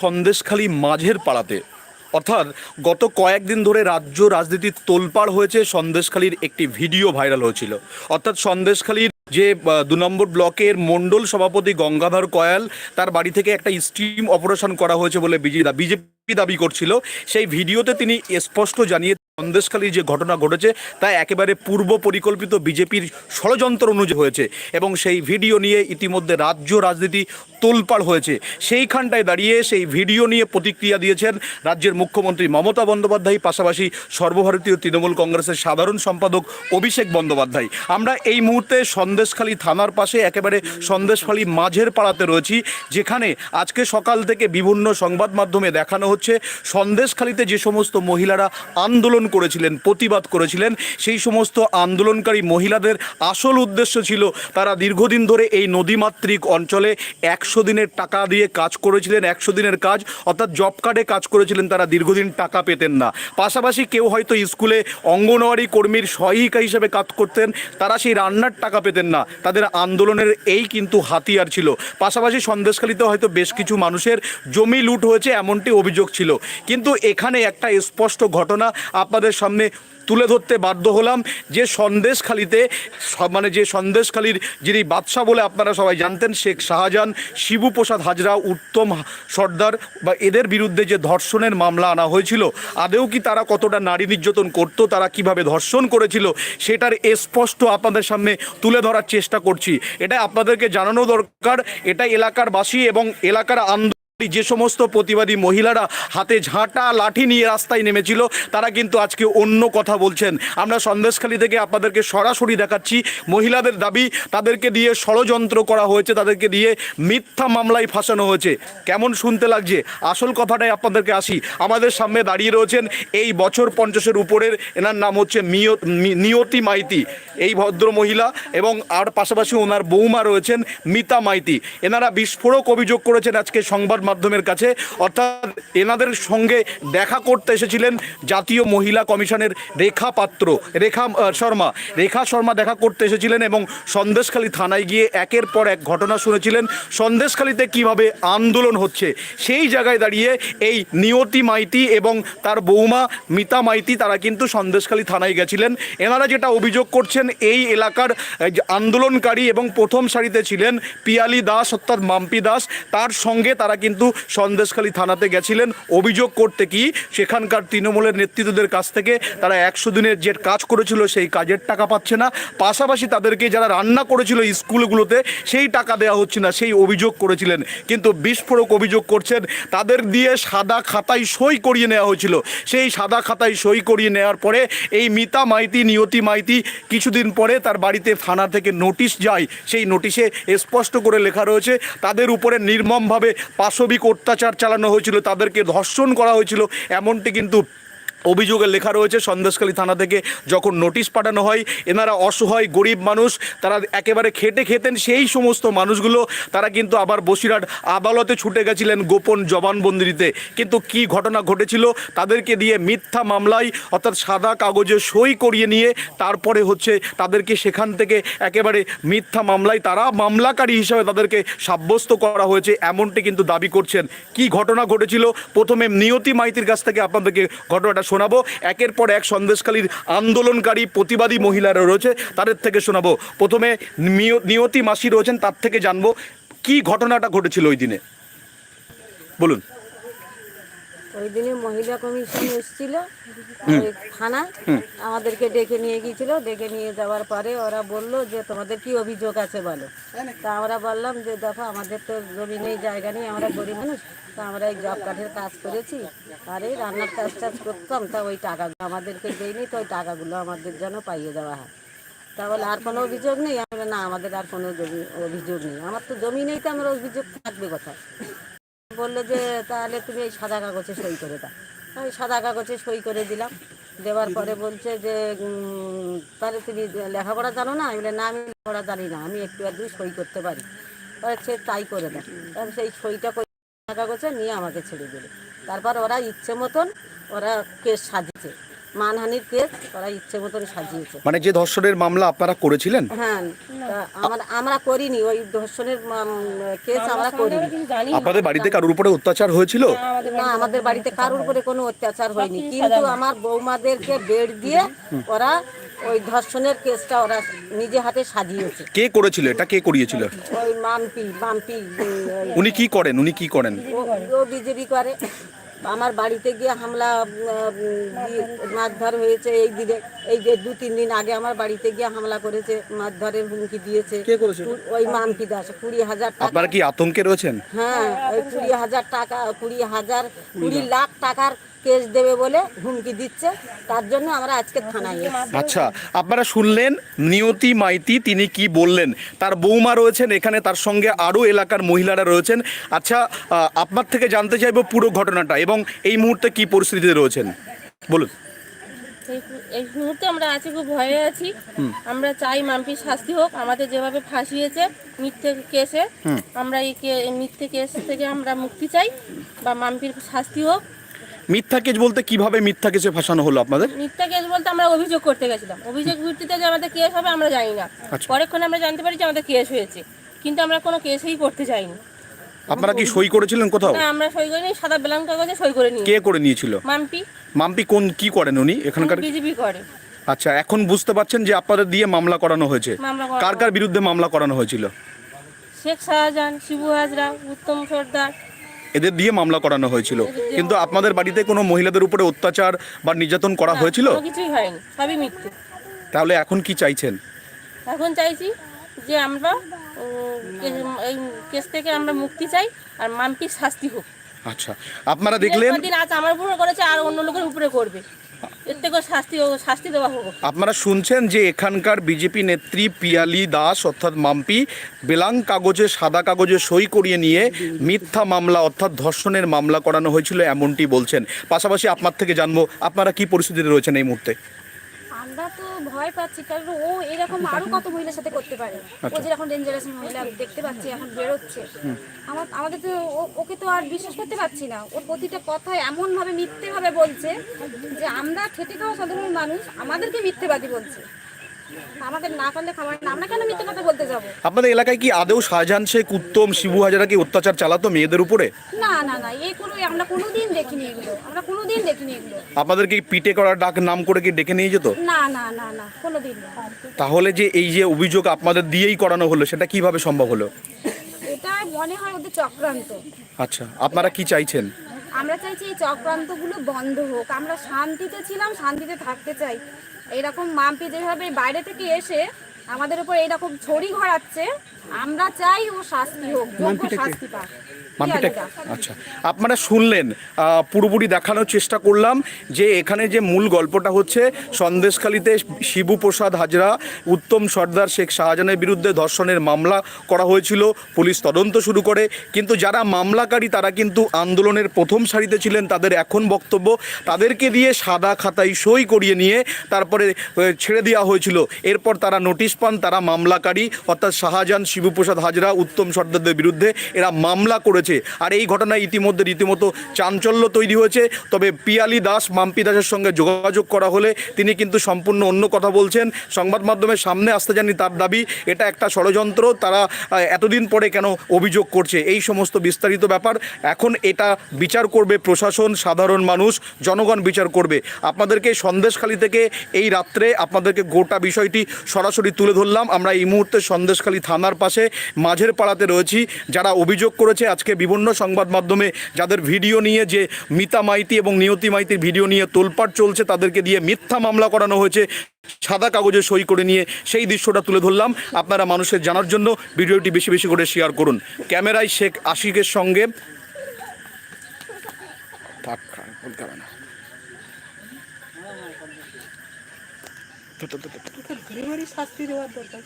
সন্দেশখালী মাঝের পাড়াতে। অর্থাৎ গত কয়েকদিন ধরে রাজ্য রাজনীতির তোলপাড় হয়েছে, সন্দেশখালীর একটি ভিডিও ভাইরাল হয়েছিল। অর্থাৎ সন্দেশখালীর যে দু নম্বর ব্লকের মণ্ডল সভাপতি গঙ্গাধর কয়াল, তার বাড়ি থেকে একটা স্টিম অপারেশন করা হয়েছে বলে বিজেপি দাবি করছিল। সেই ভিডিওতে তিনি স্পষ্ট জানিয়ে সন্দেশখালীর যে ঘটনা ঘটেছে, তা একেবারে পূর্ব পরিকল্পিত বিজেপির ষড়যন্ত্র অনুযায়ী হয়েছে এবং সেই ভিডিও নিয়ে ইতিমধ্যে রাজ্য রাজনীতি তোলপাড় হয়েছে। সেইখানটায় দাঁড়িয়ে সেই ভিডিও নিয়ে প্রতিক্রিয়া দিয়েছেন রাজ্যের মুখ্যমন্ত্রী মমতা বন্দ্যোপাধ্যায়, পাশাপাশি সর্বভারতীয় তৃণমূল কংগ্রেসের সাধারণ সম্পাদক অভিষেক বন্দ্যোপাধ্যায়। আমরা এই মুহূর্তে সন্দেশখালী থানার পাশে একেবারে সন্দেশখালী মাঝের পাড়াতে রয়েছি, যেখানে আজকে সকাল থেকে বিভিন্ন সংবাদ মাধ্যমে দেখানো হচ্ছে, সন্দেশখালীতে যে সমস্ত মহিলারা আন্দোলন করেছিলেন, প্রতিবাদ করেছিলেন, সেই সমস্ত আন্দোলনকারী মহিলাদের আসল উদ্দেশ্য ছিল তারা দীর্ঘদিন ধরে এই নদীমাতৃক অঞ্চলে একশো দিনের টাকা দিয়ে কাজ করেছিলেন, একশো দিনের কাজ, অর্থাৎ জব কার্ডে কাজ করেছিলেন, তারা দীর্ঘদিন টাকা পেতেন না। পাশাপাশি কেউ হয়তো স্কুলে অঙ্গনওয়াড়ি কর্মীর সহায়িকা হিসেবে কাজ করতেন, তারা সেই রান্নার টাকা পেতেন না, তাদের আন্দোলনের এই কিন্তু হাতিয়ার ছিল। পাশাপাশি সন্দেশখালীতে হয়তো বেশ কিছু মানুষের জমি লুট হয়েছে, এমনটি অভিযোগ ছিল। কিন্তু এখানে একটা স্পষ্ট ঘটনা আপনাদের সামনে তুলে ধরতে বাধ্য হলাম। যে সন্দেশখালিতে মানে যে সন্দেশখালির যিনি বাদশাহ বলে আপনারা সবাই জানতেন, শেখ শাহজাহান শিবুপ্রসাদ হাজরা, উত্তম সর্দার বা এদের বিরুদ্ধে যে ধর্ষণের মামলা আনা হয়েছিল, আদেও কি তারা কতটা নারী নির্যাতন করতো, তারা কীভাবে ধর্ষণ করেছিল, সেটার স্পষ্ট আপনাদের সামনে তুলে ধরার চেষ্টা করছি। এটা আপনাদেরকে জানানো দরকার এটা এলাকার বাসী এবং এলাকার আন্দোলন যে সমস্ত প্রতিবাদী মহিলারা হাতে ঝাঁটা, লাঠি নিয়ে রাস্তায় নেমেছিল, তারা কিন্তু আজকে অন্য কথা বলছেন। আমরা সন্দেশখালী থেকে আপনাদেরকে সরাসরি দেখাচ্ছি, মহিলাদের দাবি তাদেরকে দিয়ে ষড়যন্ত্র করা হয়েছে, তাদেরকে দিয়ে মিথ্যা মামলায় ফাঁসানো হয়েছে। কেমন শুনতে লাগছে? আসল কথাটাই আপনাদেরকে আসি। আমাদের সামনে দাঁড়িয়ে রয়েছেন এই বছর পঞ্চাশের উপরের, এনার নাম হচ্ছে নিয়তি মাইতি। এই ভদ্র মহিলা এবং আর পাশাপাশি ওনার বৌমা রয়েছেন মিতা মাইতি। এনারা বিস্ফোরক অভিযোগ করেছেন আজকে সংবাদ মাধ্যমের কাছে, অর্থাৎ এনাদের সঙ্গে দেখা করতে এসেছিলেন জাতীয় মহিলা কমিশনের রেখা পাত্র, রেখা শর্মা। রেখা শর্মা দেখা করতে এসেছিলেন এবং সন্দেশখালী থানায় গিয়ে একের পর এক ঘটনা শুনেছিলেন। সন্দেশখালীতে কীভাবে আন্দোলন হচ্ছে, সেই জায়গায় দাঁড়িয়ে এই নিয়তি মাইতি এবং তার বৌমা মিতা মাইতি, তারা কিন্তু সন্দেশখালী থানায় গেছিলেন। এনারা যেটা অভিযোগ করছেন, এই এলাকার আন্দোলনকারী এবং প্রথম সারিতে ছিলেন পিয়ালি দাস, অর্থাৎ মাম্পি দাস, তার সঙ্গে তারা কিন্তু সন্দেশখালী থানাতে গেছিলেন। অভিযোগ করতে কি সেখানকার তৃণমূলের নেতৃত্বদের কাছ থেকে তারা একশো দিনের যে কাজ করেছিল সেই কাজের টাকা পাচ্ছে না। পাশাপাশি তাদেরকে যারা রান্না করেছিল স্কুলগুলোতে সেই টাকা দেওয়া হচ্ছে না, সেই অভিযোগ করেছিলেন। কিন্তু বিস্ফোরক অভিযোগ করছেন, তাদের দিয়ে সাদা খাতায় সই করিয়ে নেওয়া হয়েছিল। সেই সাদা খাতায় সই করিয়ে নেওয়ার পরে এই মিতা মাইতি, নিয়তি মাইতি কিছুদিন পরে তার বাড়িতে থানা থেকে নোটিশ যায়। সেই নোটিশে স্পষ্ট করে লেখা রয়েছে, তাদের উপরে নির্মমভাবে পাশবিক অত্যাচার চালানো হয়েছিল তাদেরকে ধর্ষণ করা হয়েছিল এমনটি কিন্তু অভিযোগে লেখা রয়েছে, সন্দেশখালী থানা থেকে যখন নোটিশ পাঠানো হয়, এনারা অসহায়, গরিব মানুষ, তারা একেবারে খেটে খেতেন সেই সমস্ত মানুষগুলো, তারা কিন্তু আবার বসিরহাট আদালতে ছুটে গেছিলেন গোপন জবানবন্দি দিতে কিন্তু কি ঘটনা ঘটেছিল, তাদেরকে দিয়ে মিথ্যা মামলায়, অর্থাৎ সাদা কাগজে সই করিয়ে নিয়ে, তারপরে হচ্ছে তাদেরকে সেখান থেকে একেবারে মিথ্যা মামলায়, তারা মামলাকারী হিসাবে তাদেরকে সাব্যস্ত করা হয়েছে, এমনটি কিন্তু দাবি করছেন। কি ঘটনা ঘটেছিল? প্রথমে নিয়তি মাইতির কাছ থেকে আপনাদেরকে ঘটনাটা শোনাবো। একের পর এক সন্দেশকালীর আন্দোলনকারী প্রতিবাদী মহিলারা রয়েছে, তাদের থেকে শোনাবো। প্রথমে নিয়- নিয়তি মাসি রয়েছেন, তার থেকে জানব কি ঘটনাটা ঘটেছিল ওই দিনে। বলুন। ওই দিনে মহিলা কমিশন এসেছিল ওই থানায় আমাদেরকে ডেকে নিয়ে গিয়েছিল। ডেকে নিয়ে যাওয়ার পরে ওরা বলল যে তোমাদের কি অভিযোগ আছে বলো? তা আমরা বললাম যে দেখো আমাদের তো জমি নেই জায়গা নেই আমরা গরিব মানুষ। তা আমরা এই জব কাঠের কাজ করেছি। আর এই রান্নার কাজ টাজ করতাম তা ওই টাকাগুলো আমাদেরকে দেয়নি তো ওই টাকাগুলো আমাদের যেন পাইয়ে দেওয়া হয়। তা বলে আর কোনো অভিযোগ নেই? আমি না আমাদের আর কোনো জমি অভিযোগ নেই। আমার তো জমি নেই তো আমার অভিযোগ থাকবে কোথায়? বলল যে, তাহলে তুমি এই সাদা কাগজে সই করে দাও। আমি সাদা কাগজে সই করে দিলাম। দেওয়ার পরে বলছে যে তাহলে তুমি লেখাপড়া জানো না? আমি না, আমি লেখাপড়া জানি না। আমি একটু আধটু সই করতে পারি। সে তাই করে দেয়। তাহলে সেই সইটা করে কাগজে নিয়ে আমাকে ছেড়ে দিল। তারপর ওরা ইচ্ছে মতন ওরা কেস সাজিয়েছে। মানহানির কেস ওরা ইচ্ছে মতন সাজিয়েছে। মানে যে ধর্ষণের মামলা আপনারা করেছিলেন? হ্যাঁ আমরা আমরা করিনি ওই ধর্ষণের কেস আমরা করিনি। আপনাদের বাড়িতে কারোর উপরে অত্যাচার হয়েছিল? না আমাদের বাড়িতে কারোর উপরে কোনো অত্যাচার হয়নি। কিন্তু আমার বৌমাদেরকে বেড দিয়ে ওরা ওই ধর্ষণের কেসটা ওরা নিজে হাতে সাজিয়েছে। কে করেছিল এটা? কে করিয়েছিল? ওই মাম্পি মাম্পি উনি কি করেন? উনি কি করেন? ও- ও বিজেপি করে। আমার বাড়িতে গিয়ে হামলা মারধর হয়েছে। এই দিনে এই যে দু তিন দিন আগে আমার বাড়িতে গিয়ে হামলা করেছে মারধরের হুমকি দিয়েছে। ওই মামকি দাস কুড়ি হাজার টাকা। আপনারা কি আতঙ্কে রয়েছেন? হ্যাঁ ওই কুড়ি হাজার টাকা কুড়ি হাজার কুড়ি লাখ টাকার কেস দেবে বলে হুমকি দিচ্ছে তার জন্য আমরা আজকে থানায় এসেছি। আচ্ছা আপনারা শুনলেন নিয়তি মাইতি তিনি কি বললেন? তার বৌমা রয়েছেন এখানে তার সঙ্গে আরও এলাকার মহিলারা রয়েছেন। আচ্ছা আহ, আপনার থেকে জানতে চাইব পুরো ঘটনাটা এবং এই মুহূর্তে কি পরিস্থিতিতে রয়েছেন? বলুন। এই এই মুহূর্তে আমরা আছি খুব ভয়ে আছি। আমরা চাই মাম্পির শাস্তি হোক আমাদের যেভাবে ফাঁসিয়েছে মিথ্যে কেসে আমরা এই কে- এই মিথ্যে কেস থেকে আমরা মুক্তি চাই বা মাম্পির শাস্তি হোক মিথ্যা কেস বলতে কীভাবে মিথ্যা কেসে ফাঁসানো হলো আপনাদের? মিথ্যা কেস বলতে আমরা অভিযোগ করতে গেছিলাম। অভিযোগ ভিত্তিতে যে আমাদের কেস হবে আমরা জানি না। আচ্ছা। পরেক্ষণে আমরা জানতে পারি যে আমাদের কেস হয়েছে। কিন্তু আমরা কোনো কেসেই করতে যাইনি। আপনারা কি সই করেছিলেন কোথাও? না আমরা সই করিনি সাদা ব্ল্যাঙ্ক কাগজে সই করে নিই কে করে নিয়েছিল? মাম্পি। মাম্পি কোন কি করেন উনি? এখানকার বিজেপি করে। আচ্ছা এখন বুঝতে পারছেন যে আপনাদের দিয়ে মামলা করানো হয়েছে। কার কার বিরুদ্ধে মামলা করানো হয়েছিল? শেখ শাহজাহান শিবু হাজরা উত্তম সর্দার এদের দিয়ে মামলা করানো হয়েছিল। কিন্তু আপনাদের বাড়িতে কোনো মহিলাদের উপরে অত্যাচার বা নির্যাতন করা হয়েছিল? কোনো কিছুই হয়নি সবই মিথ্যে। তাহলে এখন কি চাইছেন? এখন চাইছি যে আমরা এই কেস থেকে আমরা মুক্তি চাই আর মাম্পির শাস্তি হোক। আচ্ছা আপনারা দেখলেন দিন আজ আমার উপরে করেছে আর অন্য লোকের উপরে করবে। আপনারা শুনছেন যে এখানকার বিজেপি নেত্রী পিয়ালি দাস, অর্থাৎ মাম্পি, বেলাং কাগজে, সাদা কাগজে সই করিয়ে নিয়ে মিথ্যা মামলা, অর্থাৎ ধর্ষণের মামলা করানো হয়েছিল, এমনটি বলছেন। পাশাপাশি আপনার থেকে জানব, আপনারা কি পরিস্থিতিতে রয়েছেন এই মুহূর্তে? আমরা তো ভয় পাচ্ছি কারণ ও এরকম আরও কত মহিলার সাথে করতে পারে? ও যেরকম ডেঞ্জারাস মহিলা দেখতে পাচ্ছি এখন বেরোচ্ছে। আমার আমাদের তো ওকে তো আর বিশ্বাস করতে পারছি না। ওর প্রতিটা কথা এমন ভাবে মিথ্যে ভাবে বলছে যে আমরা খেটে খাওয়া সাধারণ মানুষ আমাদেরকে মিথ্যেবাদী বলছে। আমাদের না করলে খাবার না আমরা কেন মিথ্যে কথা বলতে যাব? আপনাদের এলাকায় কি আদেও শাহজাহান শেখ উত্তম শিবু হাজারা কি অত্যাচার চালাতো মেয়েদের উপরে? না না না এগুলো আমরা কোনোদিন দেখিনি এগুলো। আমরা কোনোদিন দেখিনি এগুলো। আপনাদের কি পিটে করার ডাক নাম করে কি ডেকে নিয়ে যেত? না না না না কোনোদিন না। তাহলে যে এই যে অভিযোগ আপনাদের দিয়েই করানো হলো সেটা কীভাবে সম্ভব হলো? এটা মনে হয় ওদের চক্রান্ত। আচ্ছা আপনারা কি চাইছেন? আমরা চাইছি এই চক্রান্তগুলো বন্ধ হোক। আমরা শান্তিতে ছিলাম শান্তিতে থাকতে চাই। এরকম মাম্পি যেভাবে বাইরে থেকে এসে আমাদের উপর এইরকম ছড়ি ঘোরাচ্ছে আমরা চাই ও শাস্তি হোক যোগ্য শাস্তি পাক। আচ্ছা আপনারা শুনলেন পুরোপুরি দেখানোর চেষ্টা করলাম যে এখানে যে মূল গল্পটা হচ্ছে সন্দেশখালীতে শিবু প্রসাদ হাজরা উত্তম সর্দার শেখ শাহজাহানের বিরুদ্ধে ধর্ষণের মামলা করা হয়েছিল পুলিশ তদন্ত শুরু করে কিন্তু যারা মামলাকারী তারা কিন্তু আন্দোলনের প্রথম সারিতে ছিলেন তাদের এখন বক্তব্য তাদেরকে দিয়ে সাদা খাতায় সই করিয়ে নিয়ে তারপরে ছেড়ে দেওয়া হয়েছিল। এরপর তারা নোটিশ পান তারা মামলাকারী অর্থাৎ শাহজাহান শিবপ্রসাদ হাজরা, উত্তম সর্দারদের বিরুদ্ধে এরা মামলা করেছে। আর এই ঘটনায় ইতিমধ্যে রীতিমতো চাঞ্চল্য তৈরি হয়েছে। তবে পিয়ালি দাস, মাম্পি দাসের সঙ্গে যোগাযোগ করা হলে তিনি কিন্তু সম্পূর্ণ অন্য কথা বলছেন। সংবাদ মাধ্যমের সামনে আসতে জানি তার দাবি, এটা একটা ষড়যন্ত্র, তারা এতদিন পরে কেন অভিযোগ করছে? এই সমস্ত বিস্তারিত ব্যাপার এখন এটা বিচার করবে প্রশাসন, সাধারণ মানুষ, জনগণ বিচার করবে। আপনাদেরকে সন্দেশখালী থেকে এই রাত্রে আপনাদেরকে গোটা বিষয়টি সরাসরি তুলে ধরলাম। আমরা এই মুহূর্তে সন্দেশখালী থানার পাশে মাঝের পাড়াতে রয়েছি, যারা অভিযোগ করেছে আজকে বিভিন্ন সংবাদ মাধ্যমে যাদের ভিডিও নিয়ে যে মিতা মাইতি এবং নিয়তি মাইতির ভিডিও নিয়ে তোলপাড় চলছে, তাদেরকে দিয়ে মিথ্যা মামলা করানো হয়েছে, সাদা কাগজে সই করে নিয়ে সেই দৃশ্যটা তুলে ধরলাম। আপনারা মানুষের জানার জন্য ভিডিওটি বেশি বেশি করে শেয়ার করুন। ক্যামেরায় শেখ আশিকের সঙ্গে শাস্তি দেওয়ার দরকার।